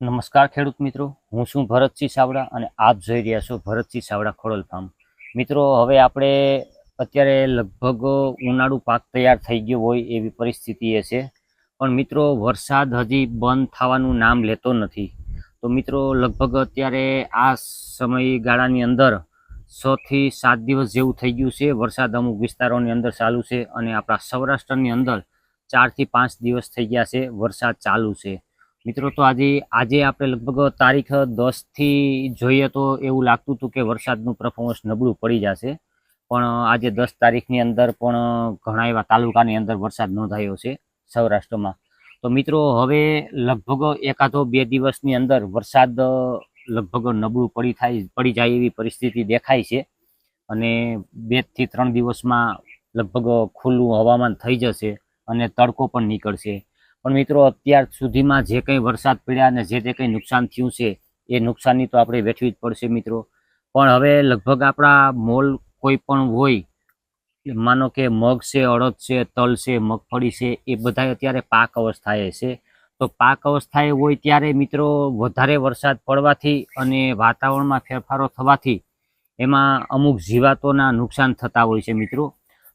નમસ્કાર ખેડૂત મિત્રો. હું છું ભરતસિંહ સાવડા અને આપ જોઈ રહ્યા છો ભરતસિંહ સાવડા ખોડલ ફાર્મ મિત્રો, હવે આપણે અત્યારે લગભગ ઉનાળુ પાક તૈયાર થઈ ગયો હોય એવી પરિસ્થિતિ એ છે. પણ મિત્રો, વરસાદ હજી બંધ થવાનું નામ લેતો નથી. તો મિત્રો, લગભગ અત્યારે આ સમયગાળાની અંદર છથી સાત દિવસ જેવું થઈ ગયું છે. વરસાદ અમુક વિસ્તારોની અંદર ચાલુ છે અને આપણા સૌરાષ્ટ્રની અંદર ચારથી પાંચ દિવસ થઈ ગયા છે વરસાદ ચાલુ છે. મિત્રો, તો આજે આજે આપણે લગભગ તારીખ દસથી જોઈએ તો એવું લાગતું હતું કે વરસાદનું પરફોર્મન્સ નબળું પડી જશે. પણ આજે દસ તારીખની અંદર પણ ઘણા એવા તાલુકાની અંદર વરસાદ નોંધાયો છે સૌરાષ્ટ્રમાં. તો મિત્રો, હવે લગભગ એકાદો બે દિવસની અંદર વરસાદ લગભગ નબળું પડી થાય, પડી જાય એવી પરિસ્થિતિ દેખાય છે. અને બેથી ત્રણ દિવસમાં લગભગ ખુલ્લું હવામાન થઈ જશે અને તડકો પણ નીકળશે. પણ મિત્રો, અત્યાર સુધીમાં જે કંઈ વરસાદ પડ્યા અને જે તે કંઈ નુકસાન થયું છે, એ નુકસાનની તો આપણે વેઠવી જ પડશે મિત્રો. પણ હવે લગભગ આપણા મોલ કોઈ પણ હોય, માનો કે મગ છે, અડદ છે, તલ છે, મગફળી છે, એ બધા અત્યારે પાક અવસ્થાએ છે. તો પાક અવસ્થાએ હોય ત્યારે મિત્રો, વધારે વરસાદ પડવાથી અને વાતાવરણમાં ફેરફારો થવાથી એમાં અમુક જીવાતોના નુકસાન થતા હોય છે મિત્રો.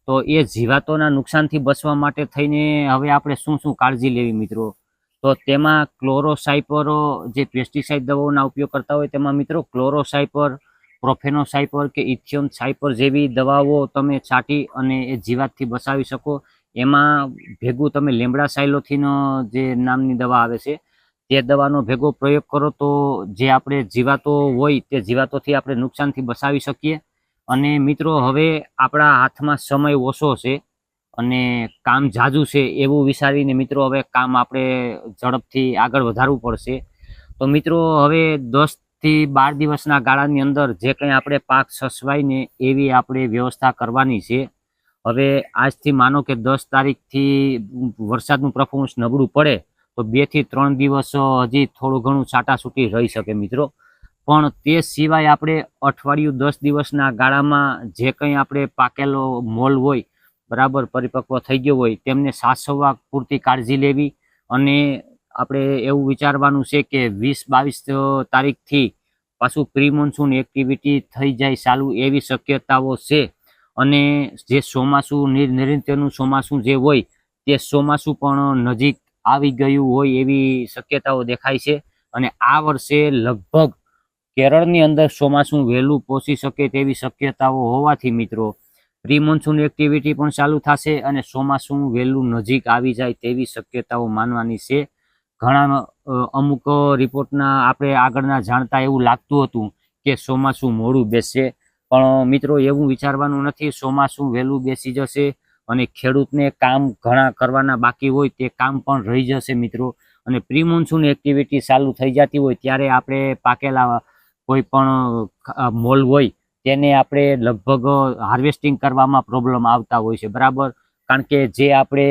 તો એ જીવાતોના નુકસાનથી બચવા માટે થઈને હવે આપણે શું શું કાળજી લેવી મિત્રો? તો તેમાં ક્લોરોસાઇપર જે પેસ્ટિસાઇડ દવાઓના ઉપયોગ કરતા હોય તેમાં મિત્રો ક્લોરોસાઇપર પ્રોફેનોસાઇપર કે ઇથિયમ સાઇપર જેવી દવાઓ તમે છાંટી અને એ જીવાતથી બચાવી શકો. એમાં ભેગું તમે લીમડા સાયલોથીનો જે નામની દવા આવે છે, તે દવાનો ભેગો પ્રયોગ કરો તો જે આપણે જીવાતો હોય તે જીવાતોથી આપણે નુકસાનથી બચાવી શકીએ. અને મિત્રો, હવે આપણા હાથમાં સમય ઓછો છે અને કામ ઝાઝું છે એવું વિચારીને મિત્રો, હવે કામ આપણે ઝડપથી આગળ વધારવું પડશે. તો મિત્રો, હવે દસથી બાર દિવસના ગાળાની અંદર જે કંઈ આપણે પાક સસવાઈને એવી આપણે વ્યવસ્થા કરવાની છે. હવે આજથી માનો કે દસ તારીખથી વરસાદનું પરફોર્મન્સ નબળું પડે તો બેથી ત્રણ દિવસ હજી થોડું ઘણું છાટાછૂટી રહી શકે મિત્રો. પણ તે સિવાય આપણે અઠવાડિયું દસ દિવસના ગાળામાં જે કંઈ આપણે પાકેલો મોલ હોય, બરાબર પરિપક્વ થઈ ગયો હોય, તેમને સાચવવા પૂરતી કાળજી લેવી અને આપણે એવું વિચારવાનું છે કે વીસ બાવીસ તારીખથી પાછું પ્રી મોન્સૂન એક્ટિવિટી થઈ જાય ચાલુ એવી શક્યતાઓ છે. અને જે ચોમાસું નિર્નિત્યનું ચોમાસું જે હોય, તે ચોમાસું પણ નજીક આવી ગયું હોય એવી શક્યતાઓ દેખાય છે. અને આ વર્ષે લગભગ કેરળની અંદર ચોમાસું વહેલું પહોંચી શકે તેવી શક્યતાઓ હોવાથી મિત્રો પ્રી મોન્સૂન એક્ટિવિટી પણ ચાલુ થશે અને ચોમાસું વહેલું નજીક આવી જાય તેવી શક્યતાઓ માનવાની છે. ઘણા અમુક રિપોર્ટના આપણે આગળના જાણતા એવું લાગતું હતું કે ચોમાસું મોડું બેસશે. પણ મિત્રો, એવું વિચારવાનું નથી, ચોમાસું વહેલું બેસી જશે અને ખેડૂતને કામ ઘણા કરવાના બાકી હોય તે કામ પણ રહી જશે મિત્રો. અને પ્રી મોન્સૂન એક્ટિવિટી ચાલુ થઈ જતી હોય ત્યારે આપણે પાકેલા કોઈ પણ મોલ હોય, તેને આપણે લગભગ હાર્વેસ્ટિંગ કરવામાં પ્રોબ્લેમ આવતા હોય છે. બરાબર? કારણ કે જે આપણે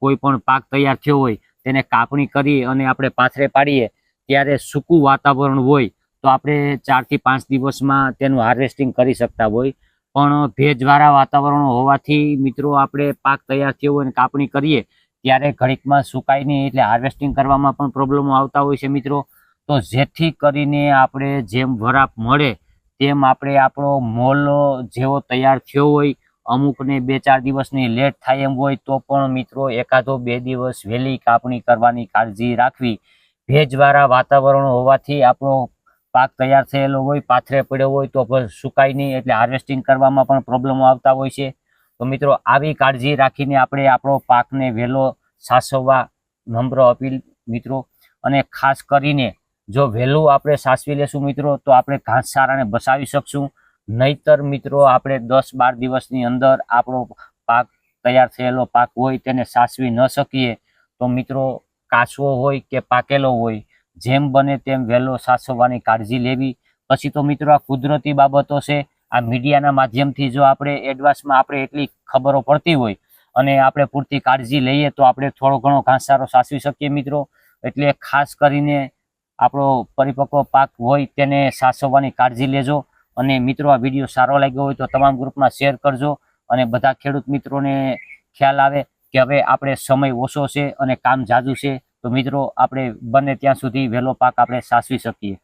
કોઈ પણ પાક તૈયાર થયો હોય, તેને કાપણી કરી અને આપણે પાથરે પાડીએ, ત્યારે સૂકું વાતાવરણ હોય, તો આપણે ચારથી પાંચ દિવસમાં તેનું હાર્વેસ્ટિંગ કરી શકતા હોય. પણ ભેજવાળા વાતાવરણ હોવાથી મિત્રો, આપણે પાક તૈયાર થયો હોય અને કાપણી કરીએ, ત્યારે ઘડીકમાં નહીં એટલે હાર્વેસ્ટિંગ કરવામાં પણ પ્રોબ્લેમો આવતા હોય છે મિત્રો. તો જેથી કરીને આપણે જેમ વરાપ મળે, તેમ આપણે આપણો મોલ જેવો તૈયાર થયો હોય, અમુકને બે ચાર દિવસની લેટ થાય એમ હોય, તો પણ મિત્રો એકાદો બે દિવસ વહેલી કાપણી કરવાની કાળજી રાખવી. ભેજવાળા વાતાવરણ હોવાથી આપણો પાક તૈયાર થયેલો હોય, પાથરે પડ્યો હોય, તો પણ સુકાય નહીં, એટલે હાર્વેસ્ટિંગ કરવામાં પણ પ્રોબ્લેમો આવતા હોય છે. તો મિત્રો આવી કાળજી રાખીને આપણે આપણો પાકને વહેલો સાચવવા નમ્ર અપીલ મિત્રો. અને ખાસ કરીને જો વહેલું આપણે સાચવી લેશું મિત્રો, તો આપણે ઘાસચારાને બસાવી શકશું. નહીતર મિત્રો, આપણે દસ બાર દિવસની અંદર આપણો પાક તૈયાર થયેલો પાક હોય તેને સાચવી ન શકીએ. તો મિત્રો, કાચવો હોય કે પાકેલો હોય, જેમ બને તેમ વહેલો સાચવવાની કાળજી લેવી. પછી તો મિત્રો, આ કુદરતી બાબતો છે. આ મીડિયાના માધ્યમથી જો આપણે એડવાન્સમાં આપણે એટલી ખબરો પડતી હોય અને આપણે પૂરતી કાળજી લઈએ, તો આપણે થોડો ઘણો ઘાસચારો સાચવી શકીએ મિત્રો. એટલે ખાસ કરીને આપણો પરિપક્વ પાક હોય તેને સાચવવાની કાળજી લેજો અને મિત્રો, આ વીડિયો સારો લાગ્યો હોય તો તમામ ગ્રુપમાં શેર કરજો અને બધા ખેડૂત મિત્રોને ખ્યાલ આવે કે હવે આપણે સમય ઓછો છે અને કામ જાજુ છે. તો મિત્રો, આપણે બને ત્યાં સુધી વહેલો પાક આપણે સાચવી શકીએ.